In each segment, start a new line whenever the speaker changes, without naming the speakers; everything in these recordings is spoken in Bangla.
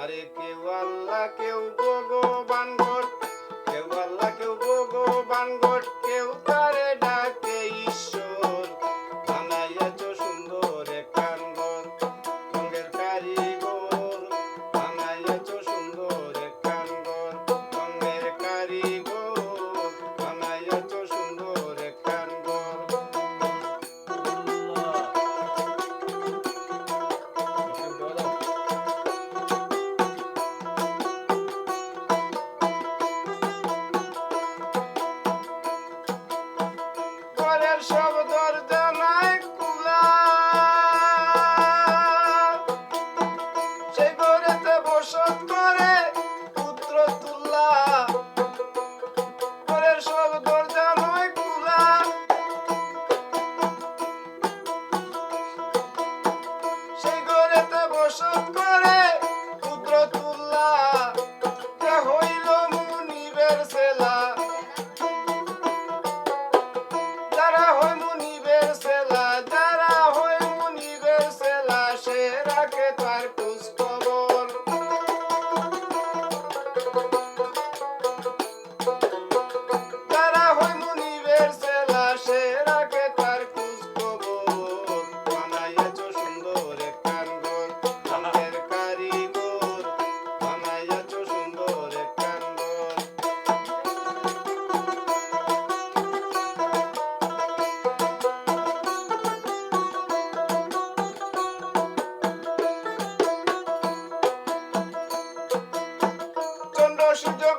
আরে কেউ আল্লাহ কেউ ভগবান গট কেউ আল্লাহ কেউ ভগবান গট সব দরজা নাই খোলা সেই ঘরেতে বসত করে পুত্র তুল্লা ঘরের সব দরজা নয় খোলা সেই ঘরেতে বসত করে পুত্র তুল্লা হইল মুনিবের সেলা। মুনিবের সেলা সে রাখে তার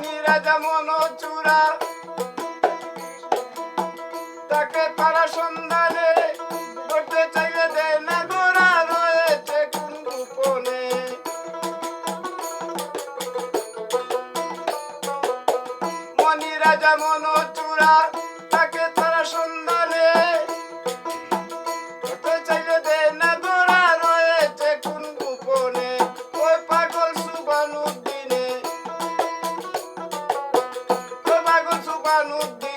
মনি রাজা মন চূড়া। তাকে তারা সন্ধানে করতে চাইলে দেয় না গোড়া রয়েছে কোন গোপনে মনি রাজা মন চূড়া のど